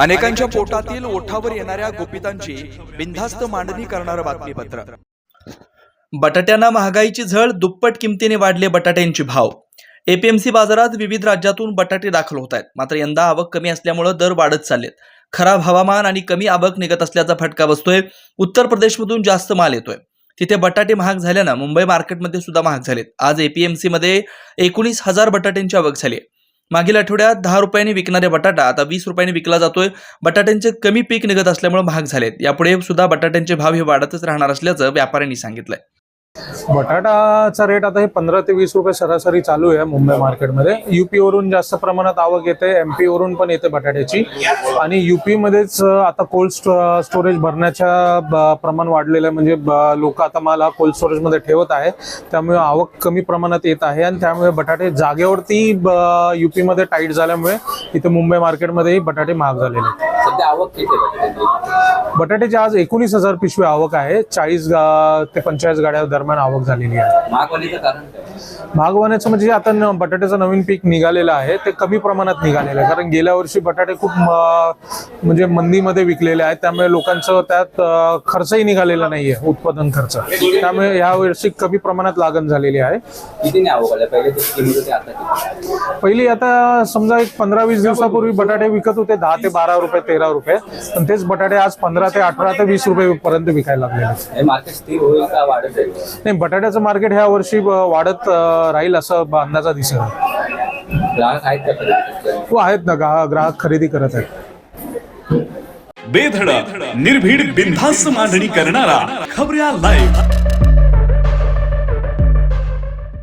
अनेकांच्या पोटातील ओठावर येणाऱ्या गोपितांची बिनधास्त मांडणी करणारं बातमीपत्र. बटाट्यांना महागाईची झळ दुप्पट किमतीने वाढले बटाट्यांचे भाव. एपीएमसी बाजारात विविध राज्यातून बटाटे दाखल होत आहेत. मात्र यंदा आवक कमी असल्यामुळे दर वाढत चाललेत. खराब हवामान आणि कमी आवक निघत असल्याचा फटका बसतोय. उत्तर प्रदेशमधून जास्त माल येतोय. तिथे बटाटे महाग झाल्यानं मुंबई मार्केटमध्ये सुद्धा महाग झालेत. आज एपीएमसी मध्ये एकोणीस हजार बटाट्यांची आवक झाली आहे. मागील आठवड्यात दहा रुपयांनी विकणारे बटाटा आता वीस रुपयांनी विकला जातोय. बटाट्यांचे कमी पीक निघत असल्यामुळे महाग झालेत. यापुढे सुद्धा बटाट्यांचे भाव हे वाढतच राहणार असल्याचं व्यापाऱ्यांनी सांगितलंय. बटाटाचा रेट आता हे पंधरा ते वीस रुपये सरासरी चालू आहे मुंबई मार्केटमध्ये. युपी वरून जास्त प्रमाणात आवक येते एमपी वरून पण येते बटाट्याची. आणि युपी मध्येच आता कोल्ड स्टोरेज भरण्याच्या प्रमाण वाढलेलं आहे. म्हणजे लोक आता माल हा कोल्ड स्टोरेजमध्ये ठेवत आहे त्यामुळे आवक कमी प्रमाणात येत आहे. आणि त्यामुळे बटाटे जागेवरती युपी मध्ये टाईट झाल्यामुळे इथे मुंबई मार्केटमध्येही बटाटे महाग झालेले आहेत. बटाट्याची? आज एकोणीस हजार पिशवी आवक आहे. चाळीस ते पंचेचाळीस गाड्या दरम्यान आवक झालेली आहे. भागवाण्याचं म्हणजे आता बटाट्याचं नवीन पीक निघालेलं आहे ते कमी प्रमाणात निघालेलं आहे. कारण गेल्या वर्षी बटाटे खूप म्हणजे मंदीमध्ये विकलेले आहेत. त्यामुळे लोकांचं त्यात खर्चही निघालेला नाहीये उत्पादन खर्च. त्यामुळे या वर्षी कमी प्रमाणात लागण झालेली आहे. पहिली आता समजा एक पंधरा वीस दिवसापूर्वी बटाटे विकत होते दहा ते बारा रुपये तेरा रुपये. पण तेच बटाटे आज पंधरा ते अठरा ते वीस रुपये पर्यंत विकायला लागलेले आहेत. हे मार्केट स्थिर होईल का वाढत जाईल? नाही बटाट्याचं मार्केट ह्या वर्षी वाढत राहील असं अंदाजा दिसत ग्राहक आहेत हो आहेत ना ग्राहक खरेदी करत आहेत. बेधडक निर्भीड बिनधास्त मांडणी करणारा खबऱ्या लाईव्ह